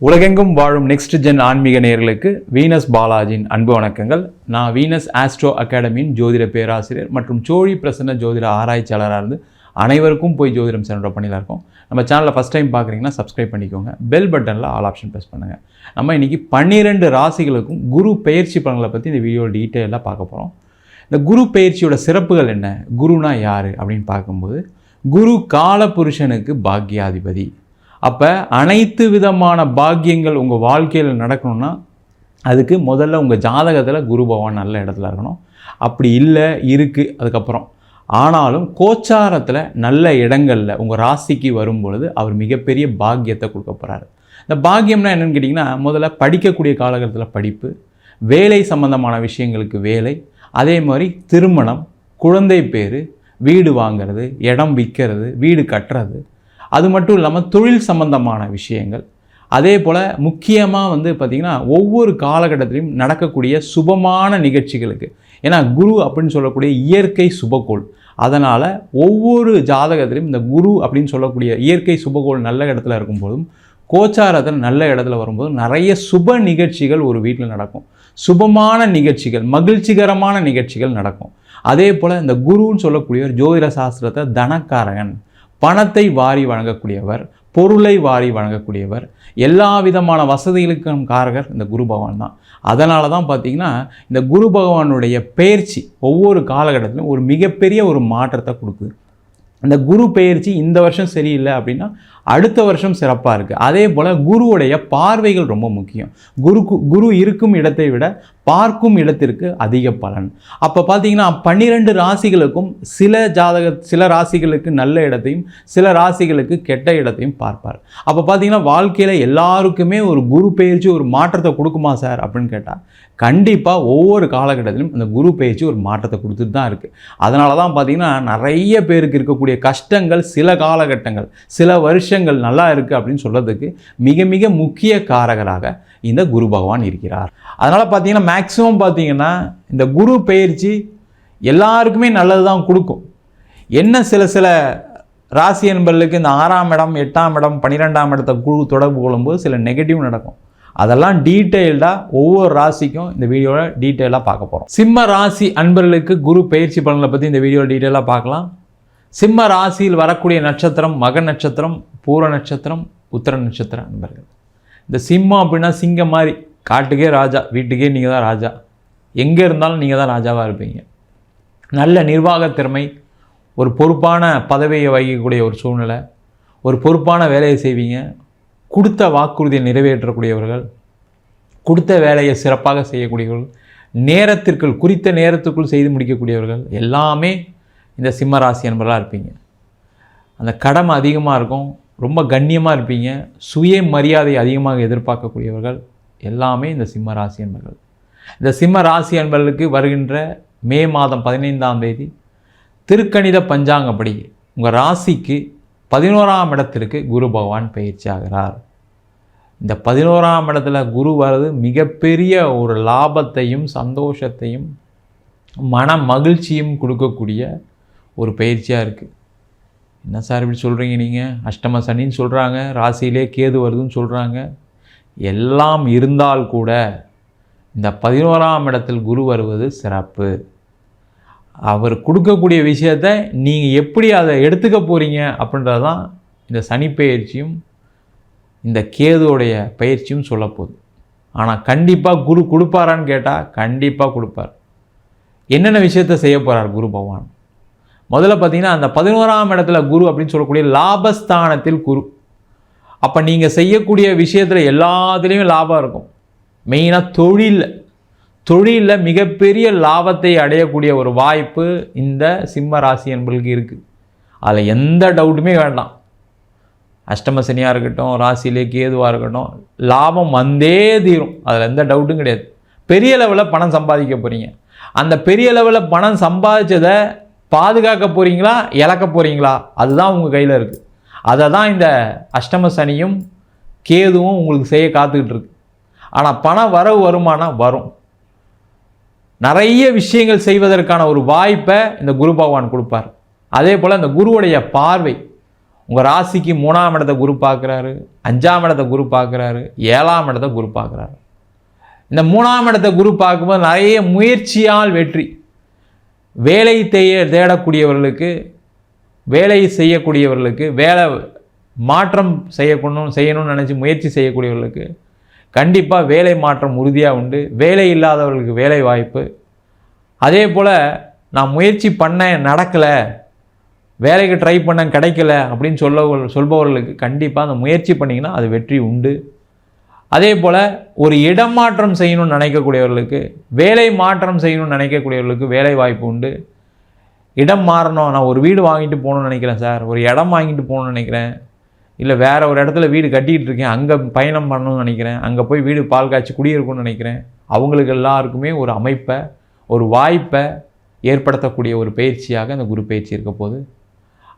உலகெங்கும் வாழும் next gen ஆன்மீக நேர்களுக்கு வீனஸ் பாலாஜியின் அன்பு வணக்கங்கள். நான் வீனஸ் ஆஸ்ட்ரோ அகாடமியின் ஜோதிட பேராசிரியர் மற்றும் சோழி பிரசன்ன ஜோதிட ஆராய்ச்சியாளராக இருந்து அனைவருக்கும் போய் ஜோதிடம் சென்ற பண்ணியில் இருக்கோம். நம்ம சேனலில் ஃபஸ்ட் டைம் பார்க்குறீங்கன்னா சப்ஸ்கிரைப் பண்ணிக்கோங்க. பெல் பட்டனில் ஆல் ஆப்ஷன் ப்ரெஸ் பண்ணுங்கள் நம்ம இன்றைக்கி பன்னிரெண்டு ராசிகளுக்கும் குரு பயிற்சி பலன்களை பற்றி இந்த வீடியோ டீட்டெயிலாக பார்க்க போகிறோம் இந்த குரு பயிற்சியோட சிறப்புகள் என்ன? குருனா யார்? அப்படின்னு பார்க்கும்போது குரு கால புருஷனுக்கு பாக்யாதிபதி அப்போ அனைத்து விதமான பாக்கியங்கள் உங்கள் வாழ்க்கையில் நடக்கணும்னா அதுக்கு முதல்ல உங்கள் ஜாதகத்தில் குரு பகவான் நல்ல இடத்துல இருக்கணும். அப்படி இல்லை இருக்குது அதுக்கப்புறம். ஆனாலும் கோச்சாரத்தில் நல்ல இடங்களில் உங்கள் ராசிக்கு வரும் பொழுது அவர் மிகப்பெரிய பாக்கியத்தை கொடுக்க போகிறாரு இந்த பாக்கியம்னா என்னென்னு கேட்டிங்கன்னா முதல்ல படிக்கக்கூடிய காலகட்டத்தில் படிப்பு வேலை சம்பந்தமான விஷயங்களுக்கு வேலை அதே மாதிரி திருமணம் குழந்தை பேர் வீடு வாங்குறது இடம் விற்கிறது வீடு கட்டுறது அது மட்டும் இல்லாமல் தொழில் சம்பந்தமான விஷயங்கள். அதே போல் முக்கியமாக வந்து பார்த்திங்கன்னா ஒவ்வொரு காலகட்டத்திலையும் நடக்கக்கூடிய சுபமான நிகழ்ச்சிகளுக்கு. ஏன்னா குரு அப்படின்னு சொல்லக்கூடிய இயற்கை சுபகோள் அதனால் ஒவ்வொரு ஜாதகத்திலையும் இந்த குரு அப்படின்னு சொல்லக்கூடிய இயற்கை சுபகோள் நல்ல இடத்துல இருக்கும்போதும் கோச்சாரத்தில் நல்ல இடத்துல வரும்போது நிறைய சுப நிகழ்ச்சிகள் ஒரு வீட்டில் நடக்கும். சுபமான நிகழ்ச்சிகள் மகிழ்ச்சிகரமான நிகழ்ச்சிகள் நடக்கும். அதே போல் இந்த குருன்னு சொல்லக்கூடிய ஒரு ஜோதிட சாஸ்திரத்தை தனக்காரகன். பணத்தை வாரி வழங்கக்கூடியவர் பொருளை வாரி வழங்கக்கூடியவர் எல்லா விதமான வசதிகளுக்கும் காரகர் இந்த குரு பகவான் தான். அதனால தான் பார்த்தீங்கன்னா இந்த குரு பகவானுடைய பயிற்சி ஒவ்வொரு காலகட்டத்திலும் ஒரு மிகப்பெரிய ஒரு மாற்றத்தை கொடுக்குது. அந்த குரு பெயர்ச்சி இந்த வருஷம் சரியில்லை அப்படின்னா அடுத்த வருஷம் சிறப்பாக இருக்குது அதே போல் குருவுடைய பார்வைகள் ரொம்ப முக்கியம். குரு குரு இருக்கும் இடத்தை விட பார்க்கும் இடத்திற்கு அதிக பலன். அப்போ பார்த்தீங்கன்னா பன்னிரெண்டு ராசிகளுக்கும் சில ஜாதக சில ராசிகளுக்கு நல்ல இடத்தையும் சில ராசிகளுக்கு கெட்ட இடத்தையும் பார்ப்பார். அப்போ பார்த்தீங்கன்னா வாழ்க்கையில் எல்லாருக்குமே ஒரு குரு பயிற்சி ஒரு மாற்றத்தை கொடுக்குமா சார் அப்படின்னு கேட்டால் கண்டிப்பாக ஒவ்வொரு காலகட்டத்திலும் அந்த குரு பயிற்சி ஒரு மாற்றத்தை கொடுத்துட்டு தான் இருக்குது அதனால தான் பார்த்தீங்கன்னா நிறைய பேருக்கு இருக்கக்கூடிய கஷ்டங்கள் சில காலகட்டங்கள் சில வருஷம் விஷயங்கள் நல்லா இருக்குது அப்படின்னு சொல்கிறதுக்கு மிக மிக முக்கிய காரகராக இந்த குரு பகவான் இருக்கிறார். அதனால் பார்த்தீங்கன்னா மேக்ஸிமம் பார்த்தீங்கன்னா இந்த குரு பயிற்சி எல்லாருக்குமே நல்லது தான் கொடுக்கும். என்ன சில சில ராசி என்பர்களுக்கு இந்த ஆறாம் இடம் எட்டாம் இடம் பன்னிரெண்டாம் இடத்தை குழு தொடர்பு கொள்ளும்போது சில நெகட்டிவ் நடக்கும். அதெல்லாம் டீட்டெயில்டாக ஒவ்வொரு ராசிக்கும் இந்த வீடியோவில் டீட்டெயிலாக பார்க்க போகிறோம் சிம்ம ராசி அன்பர்களுக்கு குரு பயிற்சி பலனை பற்றி இந்த வீடியோவில் டீட்டெயிலாக பார்க்கலாம். சிம்ம ராசியில் வரக்கூடிய நட்சத்திரம் மக நட்சத்திரம் பூர நட்சத்திரம் உத்தர நட்சத்திர அன்பர்கள் இந்த சிம்மம் அப்படின்னா சிங்கம் மாதிரி காட்டுக்கே ராஜா வீட்டுக்கே நீங்கள் தான் ராஜா. எங்கே இருந்தாலும் நீங்கள் தான் ராஜாவாக இருப்பீங்க. நல்ல நிர்வாக திறமை ஒரு பொறுப்பான பதவியை வகிக்கக்கூடிய ஒரு சூழ்நிலை ஒரு பொறுப்பான வேலையை செய்வீங்க. கொடுத்த வாக்குறுதியை நிறைவேற்றக்கூடியவர்கள் கொடுத்த வேலையை சிறப்பாக செய்யக்கூடியவர்கள் நேரத்திற்குள் குறித்த நேரத்துக்குள் செய்து முடிக்கக்கூடியவர்கள் எல்லாமே இந்த சிம்மராசி என்பதாக இருப்பீங்க. அந்த கடமை அதிகமாக இருக்கும். ரொம்ப கண்ணியமாக இருப்பீங்க. சுய மரியாதை அதிகமாக எதிர்பார்க்கக்கூடியவர்கள் எல்லாமே இந்த சிம்ம ராசி அன்பர்கள் இந்த சிம்ம ராசி அன்பர்களுக்கு வருகின்ற மே மாதம் பதினைந்தாம் தேதி திருக்கணித பஞ்சாங்கப்படி உங்கள் ராசிக்கு பதினோராம் இடத்திற்கு குரு பகவான் பயிற்சி ஆகிறார். இந்த பதினோராம் இடத்துல குரு வர்றது மிகப்பெரிய ஒரு லாபத்தையும் சந்தோஷத்தையும் மன மகிழ்ச்சியும் கொடுக்கக்கூடிய ஒரு பயிற்சியாக இருக்குது என்ன சார் இப்படி சொல்கிறீங்க நீங்கள் அஷ்டம சனின்னு சொல்கிறாங்க ராசியிலே கேது வருதுன்னு சொல்கிறாங்க எல்லாம் இருந்தால் கூட இந்த பதினோராம் இடத்தில் குரு வருவது சிறப்பு. அவர் கொடுக்கக்கூடிய விஷயத்தை நீங்கள் எப்படி அதை எடுத்துக்க போகிறீங்க அப்படின்றது தான் இந்த சனி பயிற்சியும் இந்த கேதுவோடைய பயிற்சியும் சொல்ல போகுது. ஆனால் கண்டிப்பாக குரு கொடுப்பாரான்னு கேட்டால் கண்டிப்பாக கொடுப்பார். என்னென்ன விஷயத்தை செய்ய போகிறார் குரு பகவான்? முதல்ல பார்த்தீங்கன்னா அந்த பதினோராம் இடத்துல குரு அப்படின்னு சொல்லக்கூடிய லாபஸ்தானத்தில் குரு. அப்போ நீங்கள் செய்யக்கூடிய விஷயத்தில் எல்லாத்துலேயும் லாபம் இருக்கும். மெயினாக தொழிலில் தொழிலில் மிகப்பெரிய லாபத்தை அடையக்கூடிய ஒரு வாய்ப்பு இந்த சிம்ம ராசி என்பர்களுக்கு இருக்குது அதில் எந்த டவுட்டுமே வேண்டாம். அஷ்டம சனியாக இருக்கட்டும் ராசியிலே கேதுவாக இருக்கட்டும் லாபம் வந்தே தீரும். அதில் எந்த டவுட்டும் கிடையாது. பெரிய லெவலில் பணம் சம்பாதிக்க போகிறீங்க அந்த பெரிய லெவலில் பணம் சம்பாதிச்சதை பாதுகாக்க போகிறீங்களா இழக்க போகிறீங்களா அதுதான் உங்கள் கையில் இருக்குது அதை தான் இந்த அஷ்டம சனியும் கேதுவும் உங்களுக்கு செய்ய காத்துக்கிட்டு இருக்கு. ஆனால் பணம் வரவு வருமானம் வரும். நிறைய விஷயங்கள் செய்வதற்கான ஒரு வாய்ப்பை இந்த குரு பகவான் கொடுப்பார். அதே போல் இந்த குருவுடைய பார்வை உங்கள் ராசிக்கு மூணாம் இடத்தை குரு பார்க்குறாரு அஞ்சாம் இடத்த குரு பார்க்குறாரு ஏழாம் இடத்தை குரு பார்க்குறாரு. இந்த மூணாம் இடத்தை குரு பார்க்கும்போது நிறைய முயற்சியால் வெற்றி. வேலை தேய தேடக்கூடியவர்களுக்கு வேலை செய்யக்கூடியவர்களுக்கு வேலை மாற்றம் செய்யக்கணும் செய்யணும்னு நினச்சி முயற்சி செய்யக்கூடியவர்களுக்கு கண்டிப்பாக வேலை மாற்றம் உறுதியாக உண்டு. வேலை இல்லாதவர்களுக்கு வேலை வாய்ப்பு. அதே போல் நான் முயற்சி பண்ணேன் நடக்கலை வேலைக்கு ட்ரை பண்ண கிடைக்கல அப்படின்னு சொல்ல சொல்பவர்களுக்கு கண்டிப்பாக அந்த முயற்சி பண்ணிங்கன்னா அது வெற்றி உண்டு. அதே போல் ஒரு இடம் மாற்றம் செய்யணும்னு நினைக்கக்கூடியவர்களுக்கு வேலை மாற்றம் செய்யணும்னு நினைக்கக்கூடியவர்களுக்கு வேலை வாய்ப்பு உண்டு. இடம் மாறணும். நான் ஒரு வீடு வாங்கிட்டு போகணும்னு நினைக்கிறேன் சார். ஒரு இடம் வாங்கிட்டு போகணும்னு நினைக்கிறேன். இல்லை வேறு ஒரு இடத்துல வீடு கட்டிகிட்டு இருக்கேன். அங்கே பயணம் பண்ணணும்னு நினைக்கிறேன். அங்கே போய் வீடு பால் காய்ச்சி குடியிருக்கணும்னு நினைக்கிறேன். அவங்களுக்கு எல்லாருக்குமே ஒரு அமைப்பை ஒரு வாய்ப்பை ஏற்படுத்தக்கூடிய ஒரு பயிற்சியாக இந்த குரு பயிற்சி இருக்க போது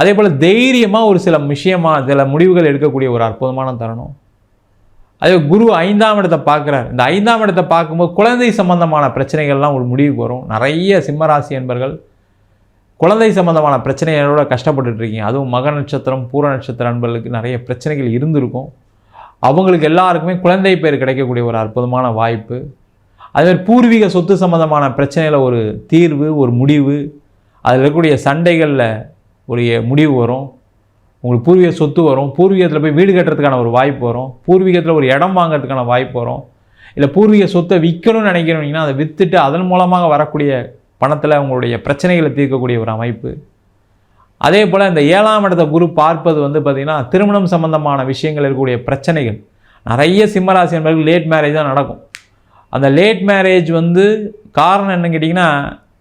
அதே போல் தைரியமாக ஒரு சில விஷயமாக சில முடிவுகள் எடுக்கக்கூடிய ஒரு அற்புதமான தருணம். அதே குரு ஐந்தாம் இடத்தை பார்க்குறாரு. இந்த ஐந்தாம் இடத்தை பார்க்கும்போது குழந்தை சம்பந்தமான பிரச்சனைகள்லாம் ஒரு முடிவுக்கு வரும். நிறைய சிம்மராசி என்பர்கள் குழந்தை சம்பந்தமான பிரச்சனைகளோட கஷ்டப்பட்டுட்டு இருக்கீங்க அதுவும் மக நட்சத்திரம் பூர நட்சத்திர அன்பர்களுக்கு நிறைய பிரச்சனைகள் இருந்திருக்கும். அவங்களுக்கு எல்லாருக்குமே குழந்தை பேர் கிடைக்கக்கூடிய ஒரு அற்புதமான வாய்ப்பு. அதுமாதிரி பூர்வீக சொத்து சம்மந்தமான பிரச்சனையில் ஒரு தீர்வு ஒரு முடிவு. அதில் இருக்கக்கூடிய சண்டைகளில் ஒரு முடிவு வரும். உங்களுக்கு பூர்வீக சொத்து வரும் பூர்வீகத்தில் போய் வீடு கட்டுறதுக்கான ஒரு வாய்ப்பு வரும் பூர்வீகத்தில் ஒரு இடம் வாங்குறதுக்கான வாய்ப்பு வரும். இல்லை பூர்வீக சொத்தை விற்கணும்னு நினைக்கிறீங்கன்னா அதை விற்றுட்டு அதன் மூலமாக வரக்கூடிய பணத்தில் உங்களுடைய பிரச்சனைகளை தீர்க்கக்கூடிய ஒரு அமைப்பு. அதே போல் இந்த ஏழாம் இடத்த குரு பார்ப்பது வந்து பார்த்திங்கன்னா திருமணம் சம்பந்தமான விஷயங்கள் இருக்கக்கூடிய பிரச்சனைகள். நிறைய சிம்மராசி என்பவர்கள் லேட் மேரேஜ் தான் நடக்கும். அந்த லேட் மேரேஜ் வந்து காரணம் என்னன்னு கேட்டிங்கன்னா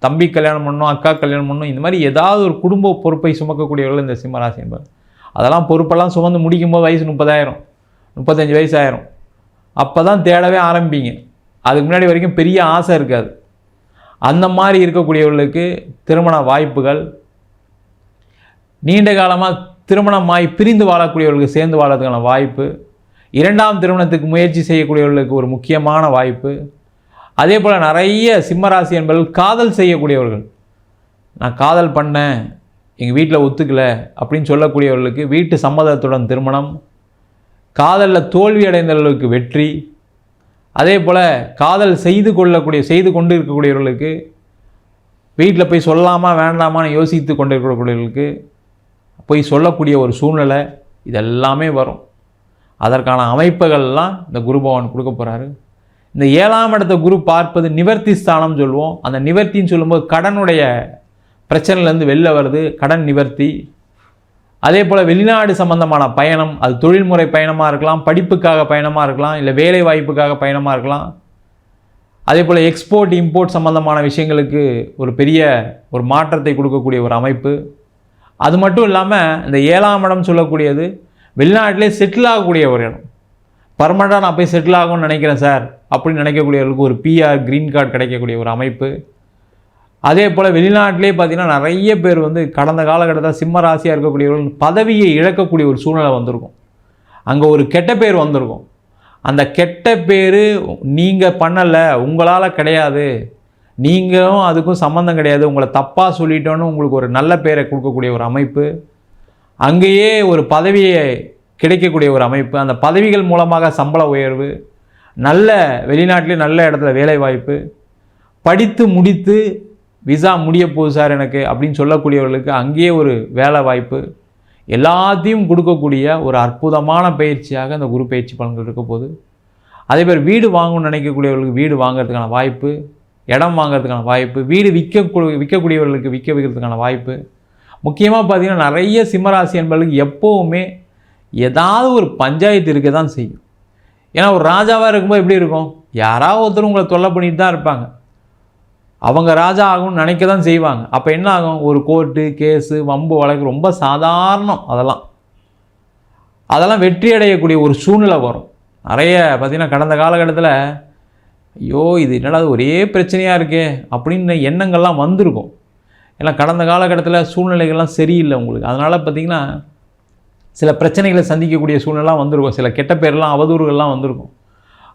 தம்பி கல்யாணம் பண்ணணும் அக்கா கல்யாணம் பண்ணணும் இந்த மாதிரி ஏதாவது ஒரு குடும்ப பொறுப்பை சுமக்கக்கூடியவர்கள் இந்த சிம்மராசி என்பது அதெல்லாம் பொறுப்பெல்லாம் சுமந்து முடிக்கும்போது வயசு முப்பதாயிரம் முப்பத்தஞ்சு வயசு ஆயிரும் அப்போ தான் தேடவே ஆரம்பிப்பீங்க. அதுக்கு முன்னாடி வரைக்கும் பெரிய ஆசை இருக்காது. அந்த மாதிரி இருக்கக்கூடியவர்களுக்கு திருமண வாய்ப்புகள் நீண்ட காலமாக திருமணமாய் பிரிந்து வாழக்கூடியவர்களுக்கு சேர்ந்து வாழறதுக்கான வாய்ப்பு இரண்டாம் திருமணத்துக்கு முயற்சி செய்யக்கூடியவர்களுக்கு ஒரு முக்கியமான வாய்ப்பு. அதே போல் நிறைய சிம்மராசி என்பவர்கள் காதல் செய்யக்கூடியவர்கள். நான் காதல் பண்ணேன் எங்கள் வீட்டில் ஒத்துக்கலை அப்படின்னு சொல்லக்கூடியவர்களுக்கு வீட்டு சம்மதத்துடன் திருமணம் காதலில் தோல்வி அடைந்தவர்களுக்கு வெற்றி அதே போல் காதல் செய்து கொள்ளக்கூடிய செய்து கொண்டு இருக்கக்கூடியவர்களுக்கு வீட்டில் போய் சொல்லாமா வேண்டாமான்னு யோசித்து கொண்டு இருக்கக்கூடியவர்களுக்கு போய் சொல்லக்கூடிய ஒரு சூழ்நிலை இதெல்லாமே வரும். அதற்கான அமைப்புகள்லாம் இந்த குரு பகவான் கொடுக்க போகிறாரு இந்த ஏழாம் இடத்த குரு பார்ப்பது நிவர்த்தி ஸ்தானம் சொல்லுவோம். அந்த நிவர்த்தின்னு சொல்லும்போது கடனுடைய பிரச்சனையிலேருந்து வெளில வருது கடன் நிவர்த்தி. அதே போல் வெளிநாடு சம்மந்தமான பயணம் அது தொழில்முறை பயணமாக இருக்கலாம் படிப்புக்காக பயணமாக இருக்கலாம் இல்லை வேலை வாய்ப்புக்காக பயணமாக இருக்கலாம். அதே போல் எக்ஸ்போர்ட் இம்போர்ட் சம்மந்தமான விஷயங்களுக்கு ஒரு பெரிய ஒரு மாற்றத்தை கொடுக்கக்கூடிய ஒரு அமைப்பு. அது மட்டும் இல்லாமல் இந்த ஏழாம் இடம் சொல்லக்கூடியது வெளிநாட்டிலே செட்டில் ஆகக்கூடிய ஒரு இடம். பர்மனெண்ட்டாக நான் போய் செட்டில் ஆகும்னு நினைக்கிறேன் சார் அப்படின்னு நினைக்கக்கூடியவர்களுக்கு ஒரு பிஆர் க்ரீன் கார்டு கிடைக்கக்கூடிய ஒரு அமைப்பு. அதே போல் வெளிநாட்டிலே பார்த்திங்கன்னா நிறைய பேர் வந்து கடந்த காலகட்டத்தில் சிம்ம ராசியாக இருக்கக்கூடியவர்கள் பதவியை இழக்கக்கூடிய ஒரு சூழ்நிலை வந்திருக்கும். அங்கே ஒரு கெட்ட பேர் வந்திருக்கும். அந்த கெட்ட பேர் நீங்கள் பண்ணலை உங்களால் கிடையாது. நீங்களும் அதுக்கும் சம்மந்தம் கிடையாது. உங்களை தப்பாக சொல்லிட்டோன்னு உங்களுக்கு ஒரு நல்ல பேரை கொடுக்கக்கூடிய ஒரு அமைப்பு அங்கேயே ஒரு பதவியை கிடைக்கக்கூடிய ஒரு அமைப்பு அந்த பதவிகள் மூலமாக சம்பள உயர்வு நல்ல வெளிநாட்டிலே நல்ல இடத்துல வேலைவாய்ப்பு படித்து முடித்து விசா முடிய போகுது சார் எனக்கு அப்படின்னு சொல்லக்கூடியவர்களுக்கு அங்கேயே ஒரு வேலை வாய்ப்பு. எல்லாத்தையும் கொடுக்கக்கூடிய ஒரு அற்புதமான பயிற்சியாக இந்த குரு பயிற்சி பலன்கள் இருக்க போது அதே பேர் வீடு வாங்கணும்னு நினைக்கக்கூடியவர்களுக்கு வீடு வாங்கிறதுக்கான வாய்ப்பு இடம் வாங்கிறதுக்கான வாய்ப்பு வீடு விற்க விற்கக்கூடியவர்களுக்கு விற்க வைக்கிறதுக்கான வாய்ப்பு. முக்கியமாக பார்த்திங்கன்னா நிறைய சிம்மராசி என்பவர்களுக்கு எப்போவுமே ஏதாவது ஒரு பஞ்சாயத்து இருக்க தான் செய்யும். ஏன்னா ஒரு ராஜாவாக இருக்கும்போது எப்படி இருக்கும்? யாராவது ஒருத்தர் உங்களை தொல்லை பண்ணிட்டு தான் இருப்பாங்க. அவங்க ராஜா ஆகும்னு நினைக்க தான் செய்வாங்க. அப்போ என்ன ஆகும்? ஒரு கோர்ட்டு கேஸு வம்பு வழக்கு ரொம்ப சாதாரணம் அதெல்லாம். அதெல்லாம் வெற்றி அடையக்கூடிய ஒரு சூழ்நிலை வரும். நிறைய பார்த்திங்கன்னா கடந்த காலகட்டத்தில் ஐயோ இது என்னடா ஒரே பிரச்சனையாக இருக்கே அப்படின்னு எண்ணங்கள்லாம் வந்திருக்கும். ஏன்னா கடந்த காலகட்டத்தில் சூழ்நிலைகள்லாம் சரியில்லை உங்களுக்கு. அதனால் பார்த்திங்கன்னா சில பிரச்சனைகளை சந்திக்கக்கூடிய சூழ்நிலாம் வந்திருக்கும். சில கெட்ட பேர்லாம் அவதூறுகள்லாம் வந்திருக்கும்.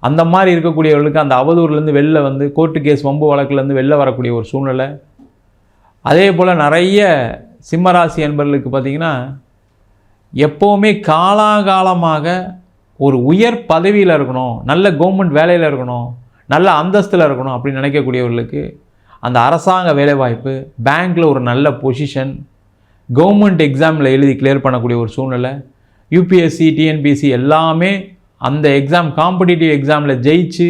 அந்த மாதிரி இருக்கக்கூடியவர்களுக்கு அந்த அவதூறுலேருந்து வெளில வந்து கோர்ட்டு கேஸ் வம்பு வழக்குலேருந்து வெளில வரக்கூடிய ஒரு சூழ்நிலை. அதே போல் நிறைய சிம்மராசி என்பவர்களுக்கு பார்த்தீங்கன்னா எப்போவுமே காலாகாலமாக ஒரு உயர் பதவியில் இருக்கணும் நல்ல கவர்மெண்ட் வேலையில் இருக்கணும் நல்ல அந்தஸ்தில் இருக்கணும் அப்படின்னு நினைக்கக்கூடியவர்களுக்கு அந்த அரசாங்க வேலைவாய்ப்பு பேங்க்கில் ஒரு நல்ல பொசிஷன் கவர்மெண்ட் எக்ஸாமில் எழுதி கிளியர் பண்ணக்கூடிய ஒரு சூழ்நிலை யூபிஎஸ்சி டிஎன்பிஎஸ்சி எல்லாமே அந்த எக்ஸாம் காம்படிட்டிவ் எக்ஸாமில் ஜெயிச்சு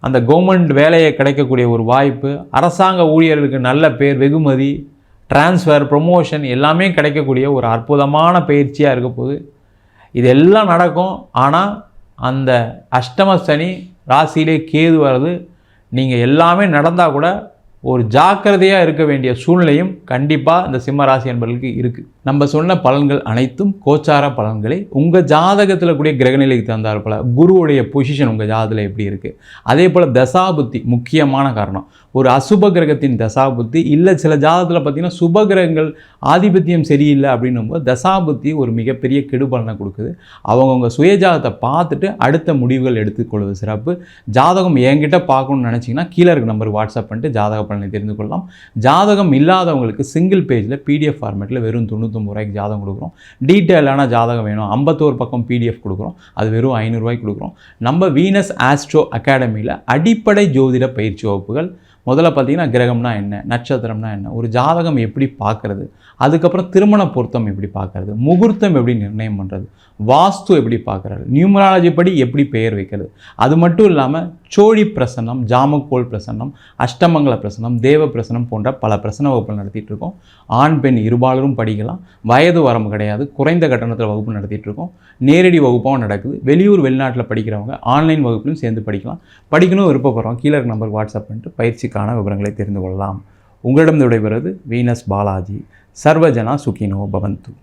அந்த கவர்மெண்ட் வேலையை கிடைக்கக்கூடிய ஒரு வாய்ப்பு அரசாங்க ஊழியர்களுக்கு நல்ல பேர் வெகுமதி ட்ரான்ஸ்ஃபர் ப்ரொமோஷன் எல்லாமே கிடைக்கக்கூடிய ஒரு அற்புதமான பயிற்சியாக இருக்க போகுது. இது எல்லாம் நடக்கும். ஆனால் அந்த அஷ்டம சனி ராசியிலே கேது வர்றது நீங்கள் எல்லாமே நடந்தால் கூட ஒரு ஜாக்கிரதையாக இருக்க வேண்டிய சூழ்நிலையும் கண்டிப்பாக இந்த சிம்ம ராசி என்பவர்களுக்கு இருக்குது நம்ம சொன்ன பலன்கள் அனைத்தும் கோச்சார பலன்களை. உங்கள் ஜாதகத்தில் கூடிய கிரகநிலைக்கு தந்தார் போல் குருவுடைய பொசிஷன் உங்கள் ஜாதகத்தில் எப்படி இருக்குது அதே போல் தசாபுத்தி முக்கியமான காரணம். ஒரு அசுப கிரகத்தின் தசாபுத்தி இல்லை சில ஜாதகத்தில் பார்த்தீங்கன்னா சுப கிரகங்கள் ஆதிபத்தியம் சரியில்லை அப்படின்னும் போது தசாபுத்தி ஒரு மிகப்பெரிய கெடுபலனை கொடுக்குது. அவங்கவுங்க சுயஜாதத்தை பார்த்துட்டு அடுத்த முடிவுகள் எடுத்துக்கொள்வது சிறப்பு. ஜாதகம் என்கிட்ட பார்க்கணும்னு நினச்சிங்கன்னா கீழே இருக்க நம்பருக்கு வாட்ஸ்அப் பண்ணிட்டு ஜாதக பலனை தெரிந்து கொள்ளலாம். ஜாதகம் இல்லாதவங்களுக்கு சிங்கிள் பேஜில் பிடிஎஃப் ஃபார்மேட்டில் வெறும் தொண்ணூத்தொம்பது ரூபாய்க்கு ஜாதகம் கொடுக்குறோம். டீட்டெயிலான ஜாதகம் வேணும். ஐம்பத்தோரு பக்கம் பிடிஎஃப் கொடுக்குறோம். அது வெறும் ஐநூறுரூவாய்க்கு கொடுக்குறோம். நம்ம வீனஸ் ஆஸ்ட்ரோ அகாடமியில் அடிப்படை ஜோதிட பயிற்சி வகுப்புகள். முதல்ல பார்த்தீங்கன்னா கிரகம்னா என்ன? நட்சத்திரம்னா என்ன? ஒரு ஜாதகம் எப்படி பார்க்கறது? அதுக்கப்புறம் திருமண பொருத்தம் எப்படி பார்க்கறது? முகூர்த்தம் எப்படி நிர்ணயம் பண்ணுறது வாஸ்து எப்படி பார்க்குறாரு? நியூமராலஜி படி எப்படி பெயர் வைக்கிறது? அது மட்டும் இல்லாமல் சோழி பிரசன்னம் ஜாமக்கோல் பிரசன்னம் அஷ்டமங்கல பிரசன்னம் தேவ பிரசன்னம் போன்ற பல பிரசன வகுப்புகள் நடத்திட்டு இருக்கோம். ஆண் பெண் இருபாலரும் படிக்கலாம். வயது வரம்பு கிடையாது. குறைந்த கட்டணத்தில் வகுப்பு நடத்திட்டு இருக்கோம். நேரடி வகுப்பாகவும் நடக்குது. வெளியூர் வெளிநாட்டில் படிக்கிறவங்க ஆன்லைன் வகுப்புலையும் சேர்ந்து படிக்கலாம். படிக்கணும் விருப்பப்படுறோம் கீழே இருக்க நம்பருக்கு வாட்ஸ்அப் பண்ணிட்டு பயிற்சிக்கான விவரங்களை தெரிந்து கொள்ளலாம். உங்களிடம் விடைபெறுவது வீனஸ் பாலாஜி. சர்வஜனா சுகினோ பவந்து.